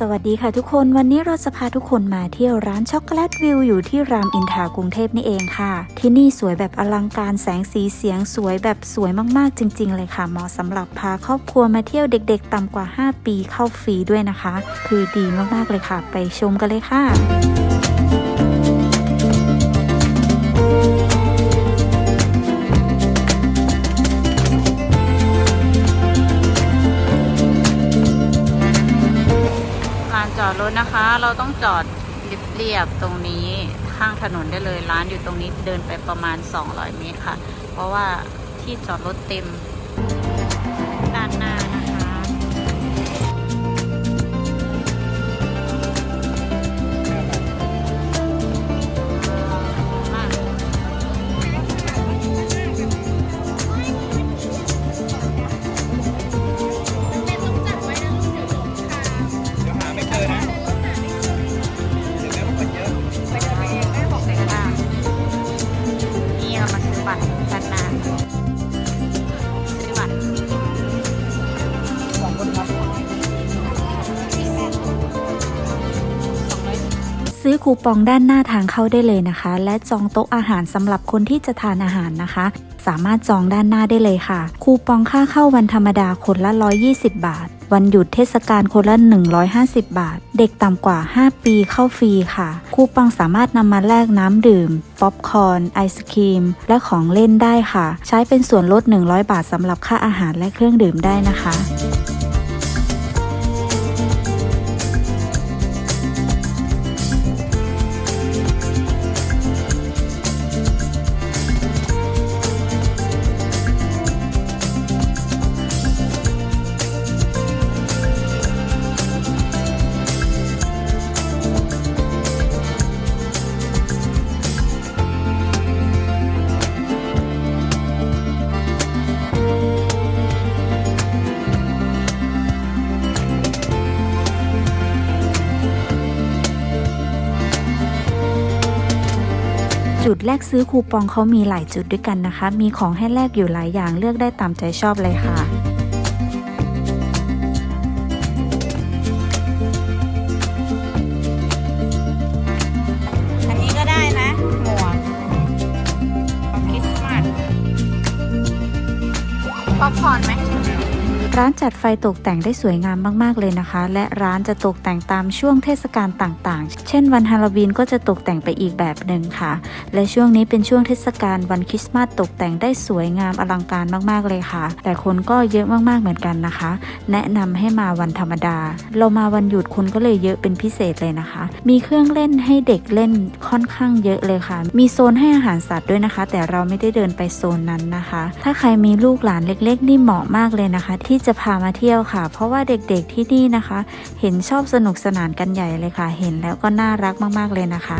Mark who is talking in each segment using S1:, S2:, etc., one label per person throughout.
S1: สวัสดีค่ะทุกคนวันนี้เราจะพาทุกคนมาเที่ยวร้านช็อกโกแลตวิวอยู่ที่รามอินทรากรุงเทพนี่เองค่ะ ที่นี่สวยแบบอลังการแสงสีเสียงสวยแบบสวยมากๆจริง ๆ เลยค่ะ เหมาะสำหรับพาครอบครัวมาเที่ยวเด็กๆ ต่ำกว่า 5 ปีเข้าฟรีด้วยนะคะ คือดีมากๆเลยค่ะ ไปชมกันเลยค่ะ
S2: จอดรถนะคะ เราต้องจอดเรียบๆตรงนี้ข้างถนนได้เลยร้านอยู่ตรงนี้เดินไปประมาณ 200 เมตรค่ะ เพราะว่าที่จอดรถเต็ม ซื้อ
S3: คู
S1: ปองด้านหน้าทางเข้าได้เลยนะคะ และจองโต๊ะอาหารสำหรับคนที่จะทานอาหารนะคะ สามารถจองด้านหน้าได้เลยค่ะ คูปองค่าเข้าวันธรรมดาคนละ 120 บาท วันหยุดเทศกาลคนละ 150 บาท เด็กต่ำกว่า 5 ปีเข้าฟรีค่ะ คูปองสามารถนำมาแลกน้ำดื่ม ป๊อปคอร์น ไอศครีม และของเล่นได้ค่ะ ใช้เป็นส่วนลด 100 บาทสำหรับค่าอาหารและเครื่องดื่มได้นะคะ จุดแลกซื้อคูปองเขามีหลายจุดด้วยกันนะคะ มีของให้แลกอยู่หลายอย่างเลือกได้ตามใจชอบเลยค่ะ
S2: อันนี้ก็ได้นะหมวกคริสต์มาสป๊อปคอนไหม
S1: ร้านจัดไฟตกแต่งได้สวยงามมากๆเลยนะคะ และร้านจะตกแต่งตามช่วงเทศกาลต่างๆ เช่นวันฮาโลวีนก็จะตกแต่งไปอีกแบบหนึ่งค่ะ และช่วงนี้เป็นช่วงเทศกาลวันคริสต์มาสตกแต่งได้สวยงามอลังการมากๆเลยค่ะ แต่คนก็เยอะมากๆเหมือนกันนะคะ แนะนำให้มาวันธรรมดา เรามาวันหยุดคนก็เลยเยอะเป็นพิเศษเลยนะคะ มีเครื่องเล่นให้เด็กเล่นค่อนข้างเยอะเลยค่ะ มีโซนให้อาหารสัตว์ด้วยนะคะ แต่เราไม่ได้เดินไปโซนนั้นนะคะ ถ้าใครมีลูกหลานเล็ก ๆ นี่เหมาะมากเลยนะคะ ที่จะพามาเที่ยวค่ะ เพราะว่าเด็กๆที่นี่นะคะ เห็นชอบสนุกสนานกันใหญ่เลยค่ะ เห็นแล้วก็น่ารักมากๆเลยนะคะ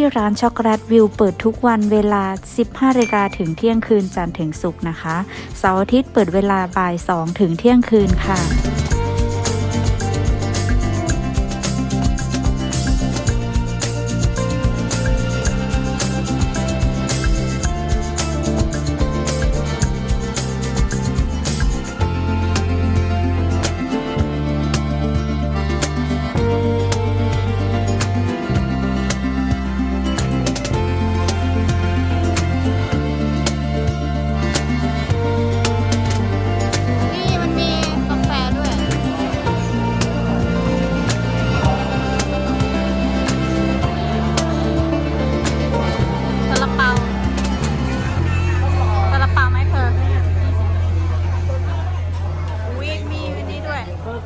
S1: ที่ร้านช็อกโกแลตวิวเปิดทุกวันเวลา 15นาฬิกาถึงเที่ยงคืนจันทร์ถึงศุกร์นะคะ เสาร์อาทิตย์เปิดเวลาบ่าย 2 ถึงเที่ยงคืนค่ะ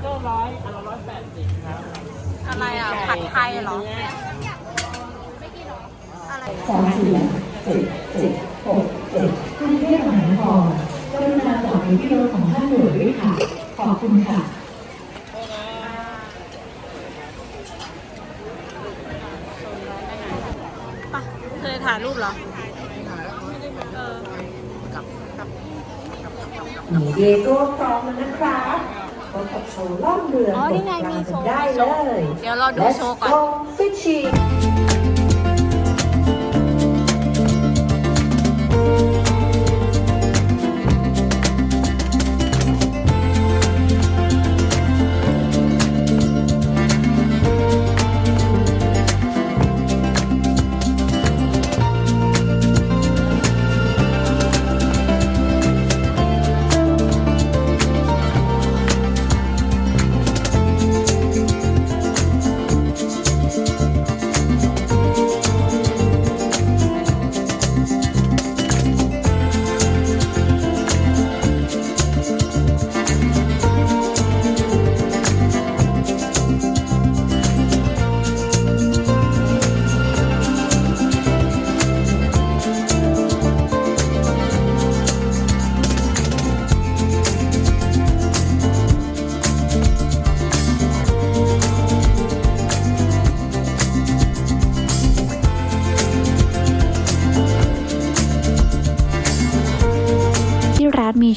S2: เกอร์ร้อยอันละร้อยแปดสิบครับอะไรอะ ผัดไทยเหรอ อะไร
S4: สองสี่เจ็ดเจ็ดหกเจ็ดกรุงเทพมหานครกรุณาจอดในที่รถของท่านหนด้วยค่ะ ขอบคุณค่ะ
S2: ปะเคยถ่ายรูปเหรอ
S4: หนูเดโก้พร้อมแล้วนะคะ โชว์ล่องเรือ
S2: อ๋อนี่ไง
S4: ตกปลา
S2: มีโชว์
S4: ได้
S2: มีโช
S4: เล
S2: ว์
S4: ย
S2: เดี๋ยวเราดูโชว์ก่อน
S4: Let's go fishing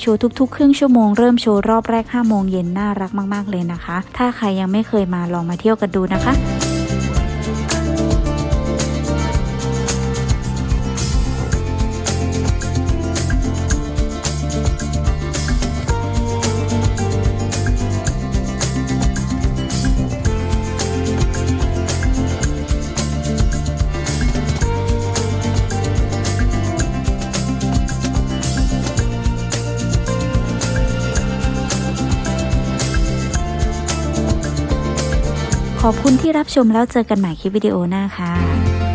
S1: โชว์ทุกๆ ครึ่งชั่วโมง เริ่มโชว์รอบแรก5โมงเย็นน่ารักมากๆเลยนะคะ ถ้าใครยังไม่เคยมาลองมาเที่ยวกันดูนะคะ ขอบคุณที่รับชมแล้วเจอกันใหม่คลิปวิดีโอหน้าค่ะ